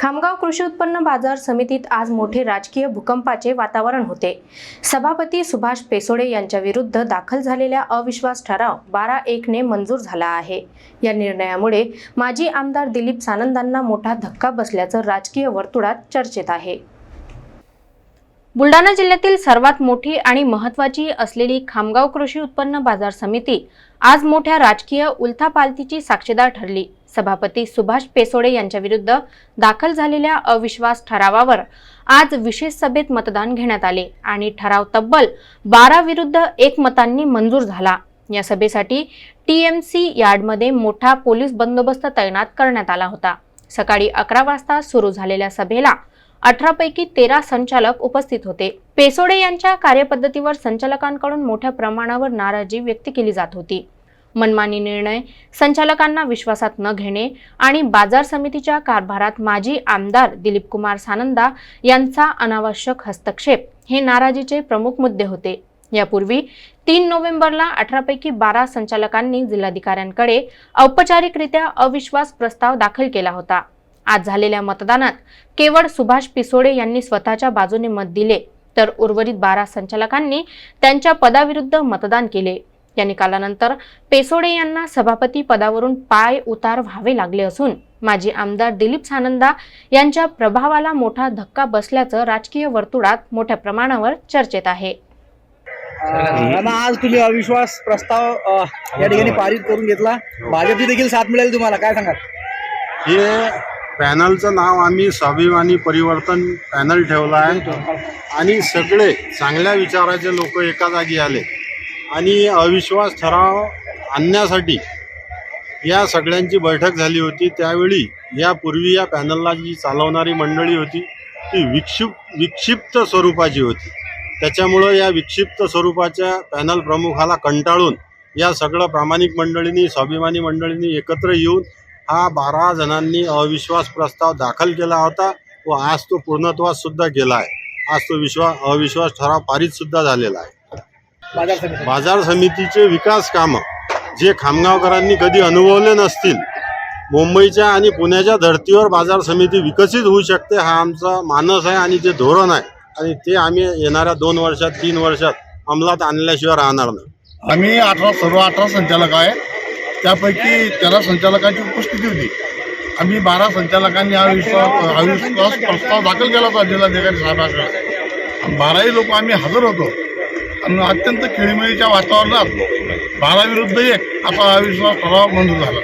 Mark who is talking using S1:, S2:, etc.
S1: खामगाव कृषी उत्पन्न बाजार समितीत आज मोठे राजकीय भूकंपाचे वातावरण होते. सभापती सुभाष पेसोडे यांच्या विरुद्ध दाखल झालेल्या अविश्वास ठराव बारा एकने मंजूर झाला आहे. या निर्णयामुळे माजी आमदार दिलीप सानंदांना मोठा धक्का बसल्याचं राजकीय वर्तुळात चर्चेत आहे. बुलढाणा जिल्ह्यातील सर्वात मोठी आणि महत्त्वाची असलेली खामगाव कृषी उत्पन्न बाजार समिती आज मोठ्या राजकीय उलथापालथीची साक्षीदार ठरली. सभापती सुभाष पेसोडे यांच्या विरुद्ध दाखल झालेल्या अविश्वास ठरावावर आज विशेष सभेत मतदान घेण्यात आले आणि ठराव तब्बल बारा विरुद्ध एक मतांनी मंजूर झाला. या सभेसाठी टीएमसी यार्डमध्ये मोठा पोलीस बंदोबस्त तैनात करण्यात आला होता. सकाळी अकरा वाजता सुरू झालेल्या सभेला अठरापैकी तेरा संचालक उपस्थित होते. पेसोडे यांच्या कार्यपद्धतीवर संचालकांकडून मोठ्या प्रमाणावर नाराजी व्यक्त केली जात होती. मनमानी निर्णय संचालकांना विश्वासात न घेणे आणि बाजार समितीच्या कारभारात माजी आमदार दिलीप कुमार सानंदा यांचा अनावश्यक हस्तक्षेप हे नाराजीचे प्रमुख मुद्दे होते. यापूर्वी तीन नोव्हेंबरला अठरापैकी बारा संचालकांनी जिल्हाधिकाऱ्यांकडे औपचारिकरित्या अविश्वास प्रस्ताव दाखल केला होता. आज झालेल्या मतदानात केवळ सुभाष पिसोडे यांनी स्वतःच्या बाजूने मत दिले तर उर्वरित बारा संचालकांनी त्यांच्या पदाविरुद्ध मतदान केले. या निकालानंतर पेसोडे यांना सभापती पदावरून पाय उतार व्हावे लागले असून माजी आमदार दिलीप सानंदा यांच्या प्रभावाला मोठा धक्का बसल्याचं राजकीय वर्तुळात मोठ्या प्रमाणावर चर्चेत आहे.
S2: आज तुम्ही अविश्वास प्रस्ताव या ठिकाणी पारित करून घेतला. भाजपची देखील साथ मिळेल तुम्हाला काय सांगाल?
S3: हे पॅनलचं नाव आम्ही स्वाभिमानी परिवर्तन पॅनल ठेवलं आहे. आणि सगळे चांगल्या विचाराचे लोक एका जागी आले. आणि अविश्वास ठराव आणण्यासाठी या सगळ्यांची बैठक झाली होती. त्यावेळी यापूर्वी या पॅनलला जी चालवणारी मंडळी होती ती विक्षिप्त विक्षिप्त स्वरूपाची होती. त्याच्यामुळं या विक्षिप्त स्वरूपाच्या पॅनल प्रमुखाला कंटाळून या सगळं प्रामाणिक मंडळींनी स्वाभिमानी मंडळींनी एकत्र येऊन हा बारा जणांनी अविश्वास प्रस्ताव दाखल केला होता व आज तो पूर्णत्वास सुद्धा केला आहे. आज तो विश्वास अविश्वास ठराव पारित सुद्धा झालेला आहे.
S2: बाजार समिती.
S3: बाजार समितीचे विकास कामं जे खामगावकरांनी कधी अनुभवले नसतील मुंबईच्या आणि पुण्याच्या धर्तीवर बाजार समिती विकसित होऊ शकते हा आमचा मानस आहे आणि ते धोरण आहे. आणि ते आम्ही येणाऱ्या दोन वर्षात तीन वर्षात अंमलात आणल्याशिवाय राहणार नाही.
S4: आम्ही अठरा सर्व अठरा संचालक आहे त्यापैकी तेरा संचालकांची उपस्थिती होती. आम्ही बारा संचालकांनी हा विश्वास अविश्वास प्रस्ताव दाखल केला होता जिल्हाधिकारी साहेबांकडे बाराही लोक आम्ही हजर होतो. आणि अत्यंत खेळीमेळीच्या वातावरणात बारा विरुद्ध एक असा अविश्वास ठराव मंजूर झाला.